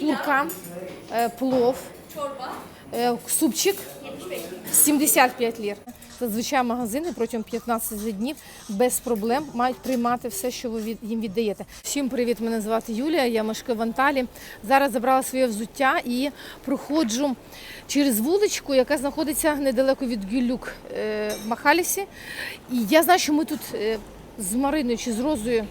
курка, е, плов, е, супчик 75 lira. 75 лір. Зазвичай магазини протягом 15 днів без проблем мають приймати все, що ви їм віддаєте. Всім привіт! Мене звати Юлія, я мешкаю в Анталі. Зараз забрала своє взуття і проходжу через вуличку, яка знаходиться недалеко від Гюлюк е, в Махалісі. І я знаю, що ми тут з Мариною чи з Розою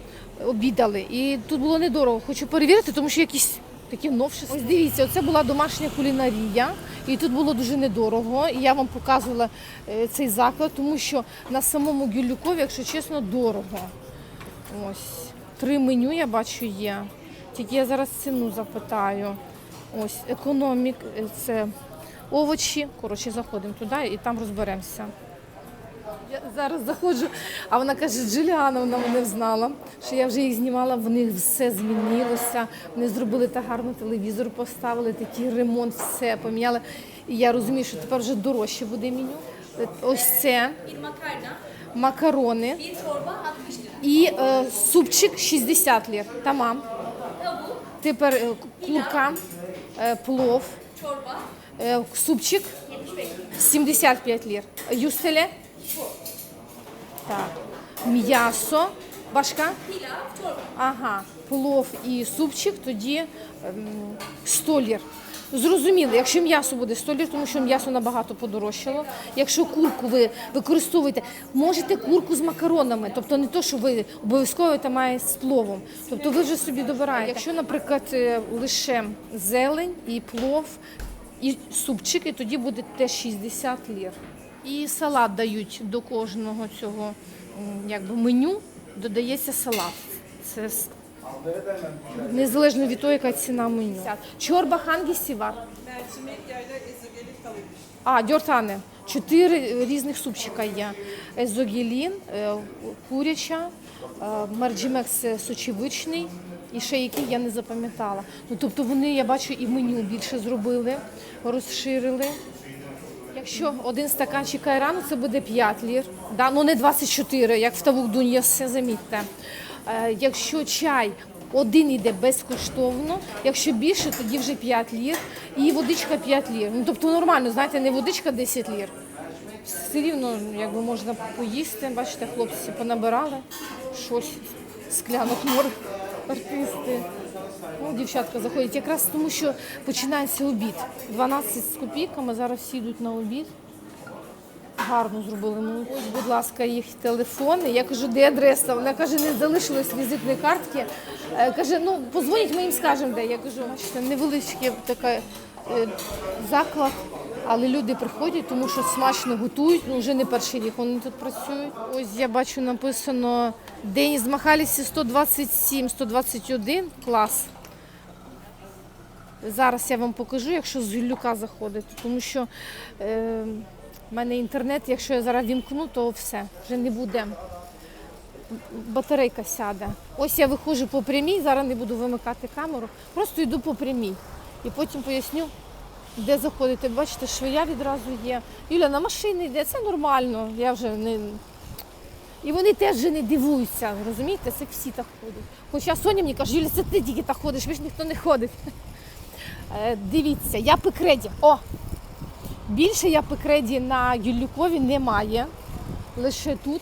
обідали. І тут було недорого. Хочу перевірити, тому що якісь такі новшества. Ось дивіться, це була домашня кулінарія, і тут було дуже недорого. І я вам показувала е, цей заклад, тому що на самому Гюлюкові, якщо чесно, дорого. Ось три меню я бачу є. Тільки я зараз ціну запитаю. Ось економік, е, це овочі. Коротше, заходимо туди і там розберемося. Я зараз заходжу, а вона каже, Джуліана, вона мене взнала, що я вже їх знімала, в них все змінилося. Вони зробили так гарно телевізор, поставили такий ремонт, все поміняли. І я розумію, що тепер вже дорожче буде меню. Ось це макарони bir çorba 60 lira. і е, супчик 60 лір. Тамам. Тепер е, курка, е, плов, е, супчик 75 lira. 75 лір. Юстеле. Так. М'ясо. Башка. Ага. Плов і супчик, тоді ем, 100 лір. Зрозуміло, якщо м'ясо буде 100 лір, тому що м'ясо набагато подорожчало. Якщо курку ви використовуєте, можете курку з макаронами, тобто не то, що ви обов'язково це має з пловом. Тобто ви вже собі добираєте. Якщо, наприклад, е, лише зелень і плов, і супчик, і тоді буде теж 60 лір. І салат дають до кожного цього якби, меню, додається салат. Це незалежно від того, яка ціна меню. Чорба ezogelin tavuk. А, дьортане. Чотири різних супчика є. Езогелін, е, куряча, е, мерджімекс сочевичний і ще який я не запам'ятала. Ну, тобто вони, я бачу, і меню більше зробили, розширили. Якщо один стаканчик айрану, це буде 5 лір. Да? Ну не 24, як в Тавук Дуньясе, замітьте. Е, якщо чай один йде безкоштовно, якщо більше, тоді вже 5 лір. І водичка 5 лір. Ну тобто нормально, знаєте, не водичка 10 лір. Все рівно якби можна поїсти. Бачите, хлопці понабирали щось, склянок море, артисти. Ну, дівчатка заходять якраз тому, що починається обід. 12 з копійками, зараз всі йдуть на обід. Гарно зробили. Ну, ось, будь ласка, їх телефони. Я кажу, де адреса? Вона каже, не залишилось візитної картки. Е, Каже, ну позвоніть, ми їм скажемо, де. Я кажу, бачите, невеличкий такий е, заклад, але люди приходять, тому що смачно готують. Ну вже не перший рік вони тут працюють. Ось я бачу написано День з Махалісі 127, 121. Клас. Зараз я вам покажу, якщо з Гюлюка заходити, тому що е, в мене інтернет, якщо я зараз вімкну, то все, вже не буде. Батарейка сяде. Ось я виходжу по прямій, зараз не буду вимикати камеру, просто йду по прямій. І потім поясню, де заходити. Бачите, швея відразу є. Юля, на машині йде, це нормально. Я вже не. І вони теж вже не дивуються, розумієте, це всі так ходять. Хоча Соня мені каже, Юля, це ти тільки так ходиш, більш ніхто не ходить. Е, Дивіться, я пекреді. О! Більше я пекреді на Юлюкові немає. Лише тут.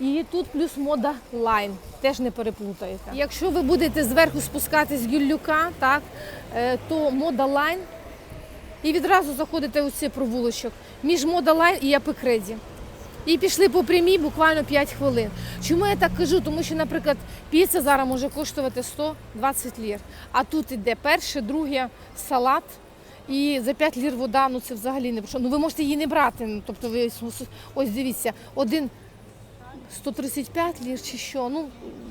І тут плюс мода лайн. Теж не переплутаєте. Якщо ви будете зверху спускатись з Юлюка, так, е, то мода лайн. І відразу заходите у цей провулочок між мода лайн і Япекреді. І пішли по прямій буквально 5 хвилин. Чому я так кажу? Тому що, наприклад, піца зараз може коштувати 120 лір. А тут іде перше, друге салат. І за 5 лір вода, ну це взагалі не. Ну ви можете її не брати. Ну, тобто ви ось дивіться, один 135 лір чи що. Ну,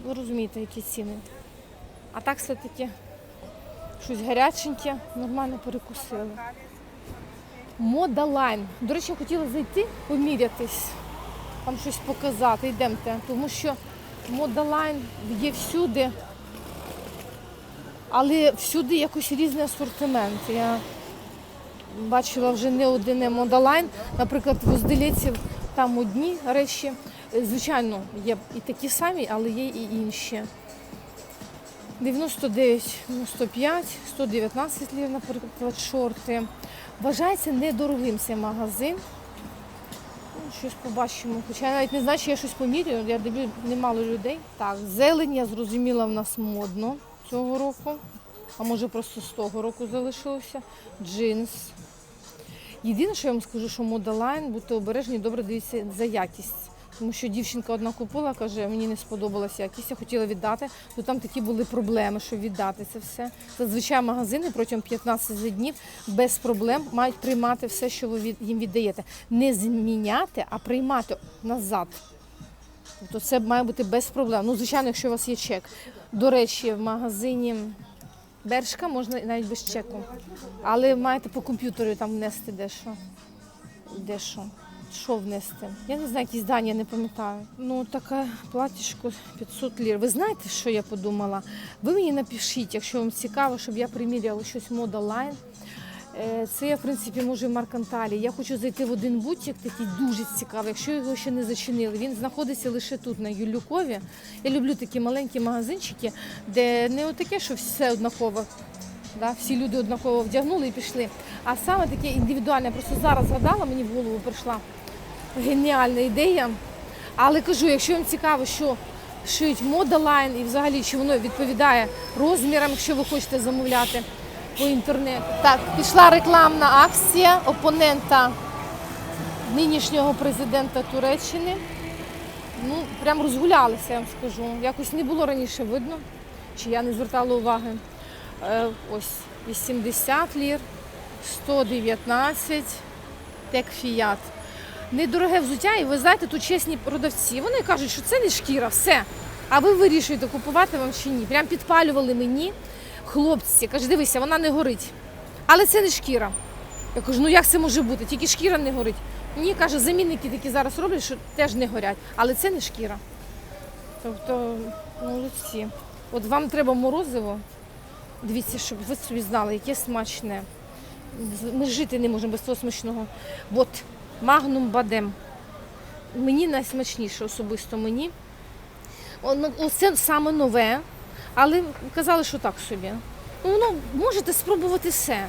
ви розумієте, які ціни. А так все-таки щось гаряченьке, нормально перекусили. Мода лайн. До речі, я хотіла зайти, помірятись, вам щось показати. Йдемте. Тому що мода лайн є всюди, але всюди якось різний асортимент. Я бачила вже не один модалайн. Наприклад, в Оздиліці там одні речі. Звичайно, є і такі самі, але є і інші. 99, ну 105, 119 лір, наприклад, шорти. Вважається недорогим цей магазин. Ну, щось побачимо. Хоча я навіть не знаю, чи я щось поміряю, я дивлю, немало людей. Так, зелень, я зрозуміла, в нас модно цього року. А може просто з того року залишилося. Джинс. Єдине, що я вам скажу, що мода лайн, будьте обережні, добре дивіться за якість. Тому що дівчинка одна купила, каже, мені не сподобалася якість, я хотіла віддати, то там такі були проблеми, щоб віддати це все. Зазвичай магазини протягом 15 днів без проблем мають приймати все, що ви від- їм віддаєте. Не зміняти, а приймати назад. Тобто це має бути без проблем. Ну, звичайно, якщо у вас є чек. До речі, в магазині Бершка можна навіть без чеку. Але маєте по комп'ютеру там внести дещо. Дещо. Що внести? Я не знаю, якісь дані, я не пам'ятаю. Ну, таке платіжко 500 лір. Ви знаєте, що я подумала? Ви мені напишіть, якщо вам цікаво, щоб я приміряла щось мода лайн. Е, Це я, в принципі, можу в Марканталі. Я хочу зайти в один бутик, такий дуже цікавий, якщо його ще не зачинили. Він знаходиться лише тут, на Юлюкові. Я люблю такі маленькі магазинчики, де не отаке, що все однаково. Да? Всі люди однаково вдягнули і пішли. А саме таке індивідуальне. Просто зараз згадала, мені в голову прийшла геніальна ідея. Але кажу, якщо вам цікаво, що шиють мода лайн і взагалі чи воно відповідає розмірам, якщо ви хочете замовляти по інтернету. Так, пішла рекламна акція опонента нинішнього президента Туреччини. Ну, прям розгулялися, я вам скажу. Якось не було раніше видно, чи я не звертала уваги. Е, ось 80 лір, 119, тек фіят. Недороге взуття, і ви знаєте, тут чесні продавці. Вони кажуть, що це не шкіра, все. А ви вирішуєте, купувати вам чи ні. Прям підпалювали мені хлопці. Каже, дивися, вона не горить. Але це не шкіра. Я кажу, ну як це може бути? Тільки шкіра не горить. Ні, каже, замінники такі зараз роблять, що теж не горять, але це не шкіра. Тобто, молодці. От вам треба морозиво. Дивіться, щоб ви собі знали, яке смачне. Ми жити не можемо без того смачного. От Магнум Бадем. Мені найсмачніше особисто мені. Оце саме нове, але казали, що так собі. Ну, воно можете спробувати все.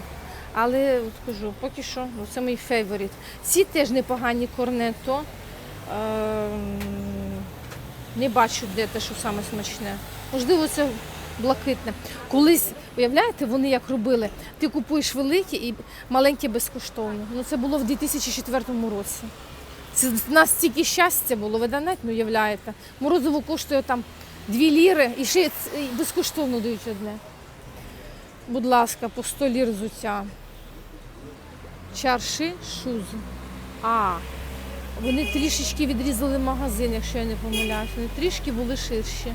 Але от кажу, поки що ну, це мій фейворит. Ці теж непогані корнето. Ем, не бачу, де те, що саме смачне. Можливо, це блакитне. Колись, уявляєте, вони як робили? Ти купуєш велике і маленьке безкоштовно. Ну це було в 2004 році. Це нас стільки щастя було, ви навіть не уявляєте. Морозиво коштує там 2 ліри і ще безкоштовно дають одне. Будь ласка, по 100 лір взуття. Чарши шуз. А, вони трішечки відрізали магазин, якщо я не помиляюся. Вони трішки були ширші.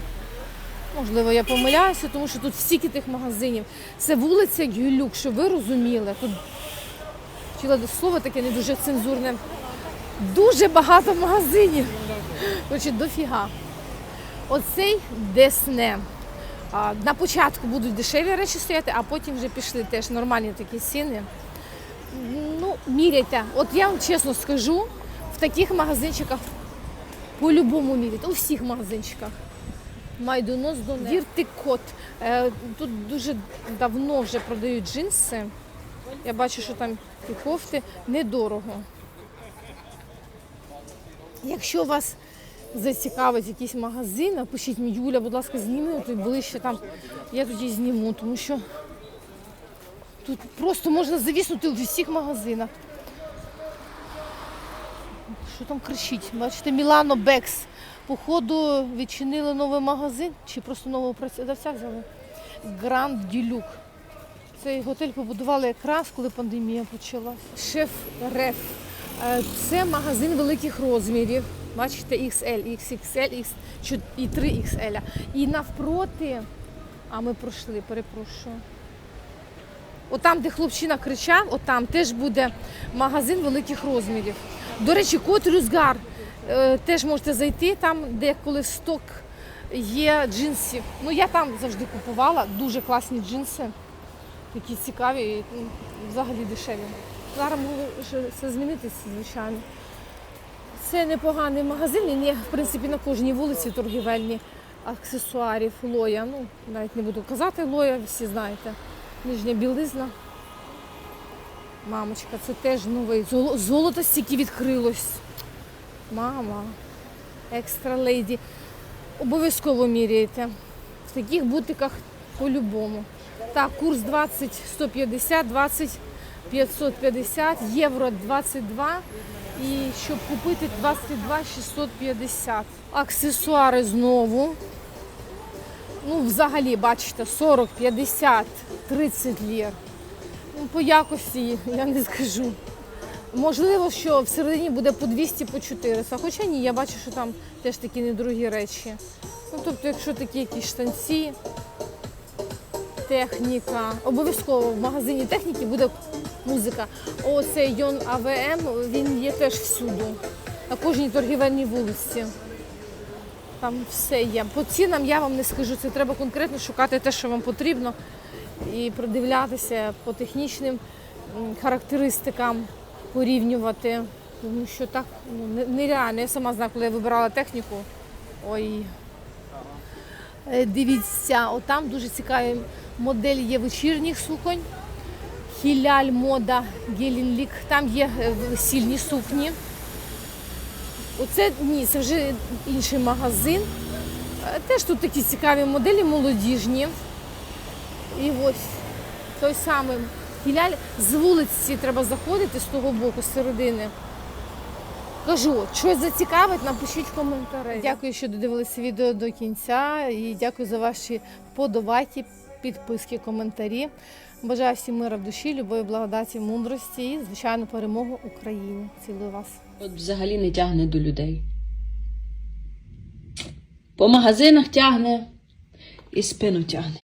Можливо, я помиляюся, тому що тут стільки тих магазинів. Це вулиця Гюлюк, щоб ви розуміли. Тут вчила до слова таке не дуже цензурне. Дуже багато магазинів. Коротше, дофіга. Оцей Десне. На початку будуть дешеві речі стояти, а потім вже пішли теж нормальні такі ціни. Ну, міряйте. От я вам чесно скажу, в таких магазинчиках по-любому міряйте. У всіх магазинчиках. Майдонос до Віртикот. Е, Тут дуже давно вже продають джинси. Я бачу, що там і кофти недорого. Якщо вас зацікавить якийсь магазин, напишіть мені, Юля, будь ласка, зніми тут ближче там. Я тоді зніму, тому що тут просто можна завіснути у всіх магазинах. Що там кричить? Бачите, Мілано Бекс. Походу відчинили новий магазин чи просто нового продавця взяли. Гранд Дюлюк. Цей готель побудували якраз, коли пандемія почалась. Шеф Реф. Е, Це магазин великих розмірів. Бачите, XL, XXL, X і 3XL. І навпроти, а ми пройшли, перепрошую. Отам, де хлопчина кричав, отам теж буде магазин великих розмірів. До речі, кот Рюзгар. Е, Теж можете зайти там, де коли сток є джинсів. Ну я там завжди купувала дуже класні джинси, такі цікаві і ну, взагалі дешеві. Зараз може все змінитися, звичайно. Це непоганий магазин, є, в принципі, на кожній вулиці торгівельні. аксесуарів Лоя. Ну, навіть не буду казати Лоя, всі знаєте. Нижня білизна. Мамочка, це теж новий. Золото стільки відкрилось. Мама. Екстра лейді. Обов'язково міряйте. В таких бутиках по-любому. Так, курс 20 150, 20 550, євро 22. І щоб купити 22 650. Аксесуари знову. Ну, взагалі, бачите, 40, 50, 30 лір. Ну, по якості я не скажу. Можливо, що всередині буде по 200, по 400. Хоча ні, я бачу, що там теж такі недорогі речі. Ну, тобто, якщо такі якісь штанці, техніка, обов'язково в магазині техніки буде музика. Оцей Йон АВМ, він є теж всюди, на кожній торгівельній вулиці. Там все є. По цінам я вам не скажу, це треба конкретно шукати те, що вам потрібно, і придивлятися по технічним характеристикам, порівнювати. Тому що так ну, нереально. Я сама знаю, коли я вибирала техніку. Ой. Е, Дивіться, отам дуже цікаві модель є вечірніх суконь. Хіляль мода Гелінлік. Там є е, весільні сукні. Оце ні, це вже інший магазин. Е, Теж тут такі цікаві моделі молодіжні. І ось той самий Хіляль. З вулиці треба заходити з того боку, з середини. Кажу, щось зацікавить, напишіть в коментарі. Дякую, що додивилися відео до кінця. І дякую за ваші вподобайки, підписки, коментарі. Бажаю всім мира в душі, любові, благодаті, мудрості і, звичайно, перемогу Україні. Цілую вас. От взагалі не тягне до людей. По магазинах тягне і спину тягне.